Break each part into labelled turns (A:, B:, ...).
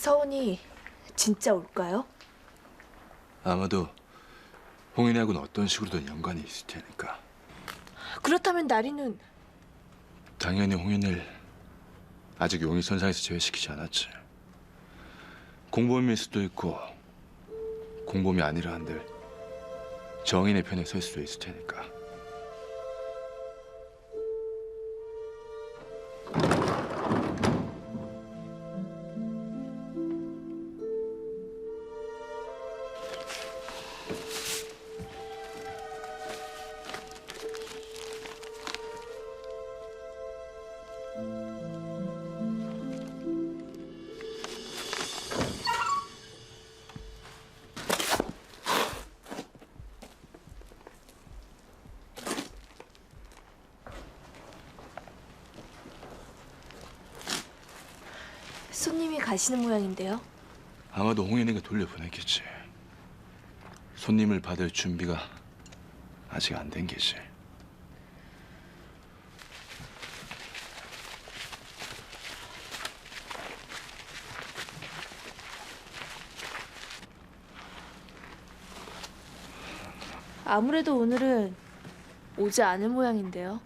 A: 서운이 진짜 올까요?
B: 아마도 홍인이하고는 어떤 식으로든 연관이 있을 테니까.
A: 그렇다면 나리는?
B: 당연히 홍인을 아직 용의 선상에서 제외시키지 않았지. 공범일 수도 있고 공범이 아니라 한들 정인의 편에 설 수도 있을 테니까
A: 손님이 가시는 모양인데요.
B: 아마도 홍인이가 돌려보냈겠지 손님을 받을 준비가 아직 안 된 게지
A: 아무래도 오늘은 오지 않을 모양인데요.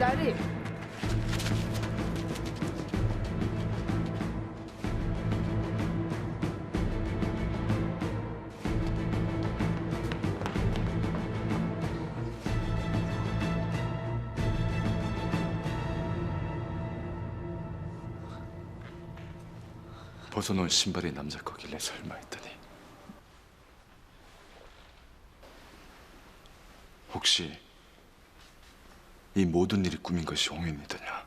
A: 나리.
B: 벗어놓은 신발이 남자 거길래 설마 했더니 혹시 이 모든 일이 꿈인 것이 홍인이더냐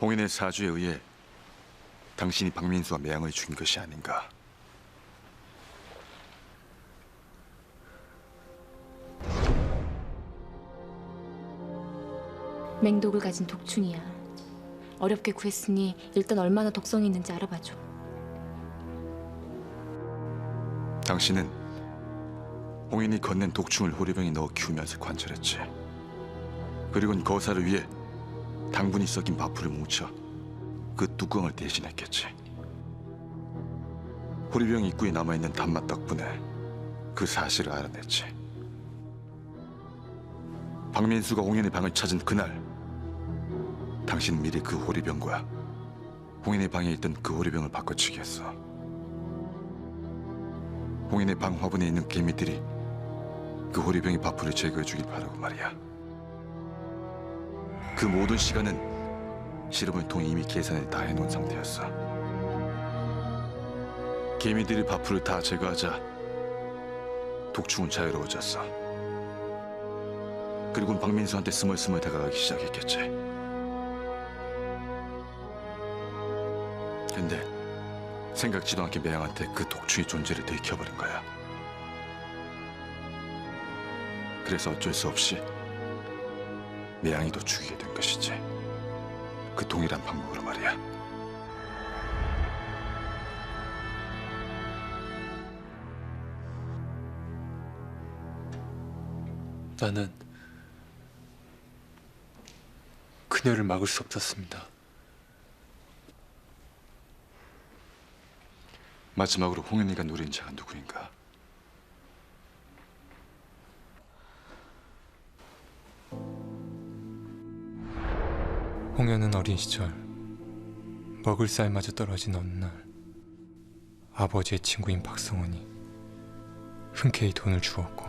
B: 홍인의 사주에 의해 당신이 박민수와 매양을 죽인 것이 아닌가
C: 맹독을 가진 독충이야. 어렵게 구했으니 일단 얼마나 독성이 있는지 알아봐줘.
B: 당신은 홍인이 건넨 독충을 호리병에 넣어 키우면서 관찰했지. 그리고는 거사를 위해 당분이 썩인 바풀을 뭉쳐 그 뚜껑을 대신했겠지. 호리병 입구에 남아있는 단맛 덕분에 그 사실을 알아냈지. 박민수가 홍인의 방을 찾은 그날 당신 미리 그 호리병과 홍인의 방에 있던 그 호리병을 바꿔치기 했어. 홍인의 방 화분에 있는 개미들이 그 호리병이 바풀을 제거해 주길 바라고 말이야. 그 모든 시간은 실험을 통해 이미 계산을 다 해놓은 상태였어. 개미들이 바풀을 다 제거하자 독충은 자유로워졌어. 그리고는 박민수한테 스멀스멀 다가가기 시작했겠지. 근데 생각지도 않게 매양한테 그 독충의 존재를 들켜버린 거야. 그래서 어쩔 수 없이 매양이도 죽이게 된 것이지. 그 동일한 방법으로 말이야.
D: 나는 그녀를 막을 수 없었습니다.
B: 마지막으로 홍현이가 노린 자가 누구인가?
D: 홍연은 어린 시절 먹을 쌀마저 떨어진 어느 날 아버지의 친구인 박성원이 흔쾌히 돈을 주었고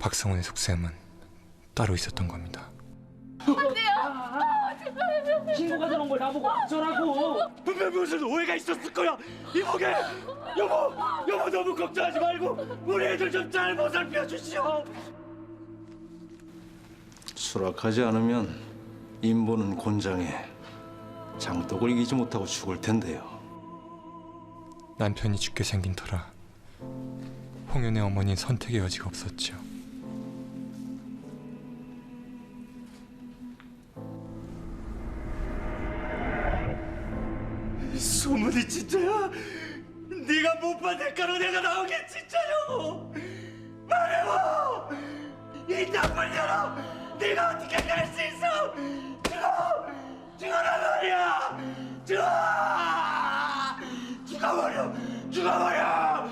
D: 박성원의 속셈은 따로 있었던 겁니다.
E: 친구가 저런 걸 나보고 어쩌라고. 분명 무슨 오해가 있었을 거야? 이보게 여보! 여보 너무 걱정하지 말고 우리 애들 좀 잘 보살펴 주시오
F: 수락하지 않으면 인보는 곤장해 장독을 이기지 못하고 죽을 텐데요.
D: 남편이 죽게 생긴 터라 홍현의 어머니는 선택의 여지가 없었죠.
B: 소문이 진짜야? 네가 못 받을 거로 내가 나온 게 진짜냐 네가 어떻게 갈 수 있어? 죽어! 죽어라 말이야! 죽어! 죽어버려! 죽어버려!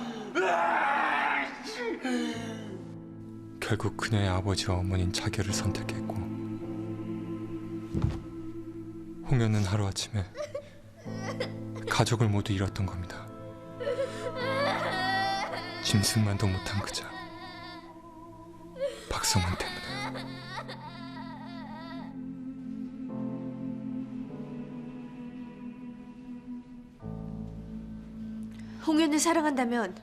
D: 결국 그녀의 아버지와 어머니는 자결을 선택했고 홍현은 하루아침에 가족을 모두 잃었던 겁니다. 짐승만도 못한 그자 박성원 때
A: 홍현을 사랑한다면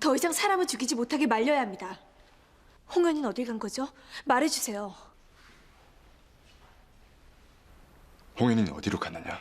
A: 더 이상 사람을 죽이지 못하게 말려야 합니다. 홍현이는 어딜 간 거죠? 말해주세요.
G: 홍현이는 어디로 갔느냐?